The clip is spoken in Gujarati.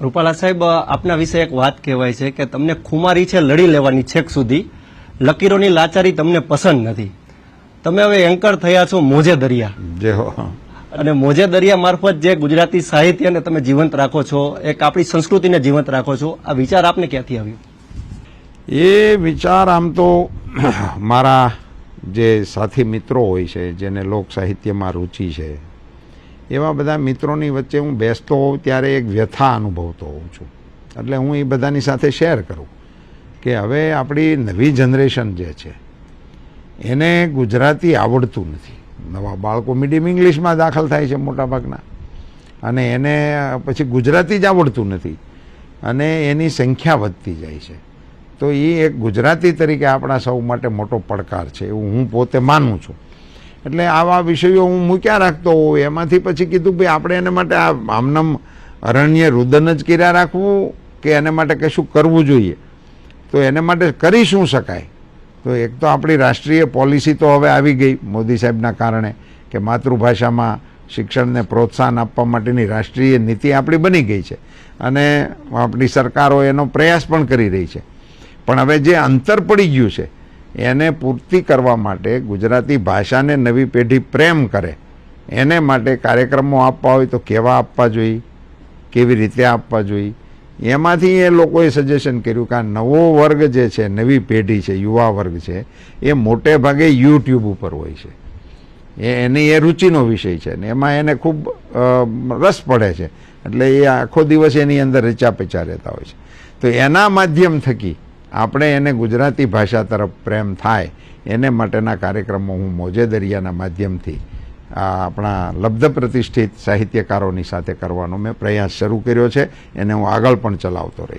રૂપાલા સાહેબ આપના વિશે એક વાત કહેવાય છે કે તમને ખુમારી છે લડી લેવાની છેક સુધી લકીરોની લાચારી તમને પસંદ નથી. તમે હવે એન્કર થયા છો મોજે દરિયા. જે હો. અને મોજે દરિયા મારફત જે ગુજરાતી સાહિત્યને તમે જીવંત રાખો છો એક આપણી સંસ્કૃતિને જીવંત રાખો છો આ વિચાર આપને ક્યાંથી આવ્યો? એ વિચાર આમ તો મારા જે સાથી મિત્રો હોય છે જેને લોક સાહિત્યમાં રુચિ છે એવા બધા મિત્રોની વચ્ચે હું બેસતો હોઉં, ત્યારે એક વ્યથા અનુભવતો હોઉં છું. એટલે હું એ બધાની સાથે શેર કરું કે હવે આપણી નવી જનરેશન જે છે, એને ગુજરાતી આવડતું નથી. નવા બાળકો મીડિયમ ઇંગ્લિશમાં દાખલ થાય છે મોટાભાગના. અને એને પછી ગુજરાતી જ આવડતું નથી. અને એની સંખ્યા વધતી જાય છે. તો એ એક ગુજરાતી તરીકે આપણા સૌ માટે મોટો પડકાર છે, એવું હું પોતે માનું છું. એટલે આવા વિષયો હું મૂક્યા રાખતો હોઉં, એમાંથી પછી કીધું ભાઈ આપણે એને માટે આ આમનામ અરણ્ય રુદન જ કર્યા રાખવું કે એને માટે કશું કરવું જોઈએ? તો એને માટે કરી શું શકાય? તો એક તો આપણી રાષ્ટ્રીય પોલિસી તો હવે આવી ગઈ મોદી સાહેબના કારણે કે માતૃભાષામાં શિક્ષણને પ્રોત્સાહન આપવા માટેની રાષ્ટ્રીય નીતિ આપણી બની ગઈ છે અને આપણી સરકારો એનો પ્રયાસ પણ કરી રહી છે. પણ હવે જે અંતર પડી ગયું છે એને પૂર્તિ કરવા માટે ગુજરાતી ભાષાને નવી પેઢી પ્રેમ કરે. એને માટે કાર્યક્રમો આપવા હોય તો કેવા આપવા જોઈએ? કેવી રીતે આપવા જોઈએ? એમાંથી એ લોકોએ સજેશન કર્યું કે આ નવો વર્ગ જે છે, નવી પેઢી છે, યુવા વર્ગ છે, એ મોટે ભાગે યુટ્યુબ ઉપર હોય છે. એ એની એ રુચિનો વિષય છે ને એમાં એને ખૂબ રસ પડે છે. એટલે એ આખો દિવસ એની અંદર રચા પચા રહેતા હોય છે. તો એના માધ્યમ થકી આપણે એને ગુજરાતી ભાષા તરફ પ્રેમ થાય, એને માટેના કાર્યક્રમો હું મોજે દરિયાના માધ્યમથી આપણા લબ્ધ પ્રતિષ્ઠિત સાહિત્યકારોની સાથે કરવાનો મેં પ્રયાસ શરૂ કર્યો છે, એને હું આગળ પણ ચલાવતો રહીશ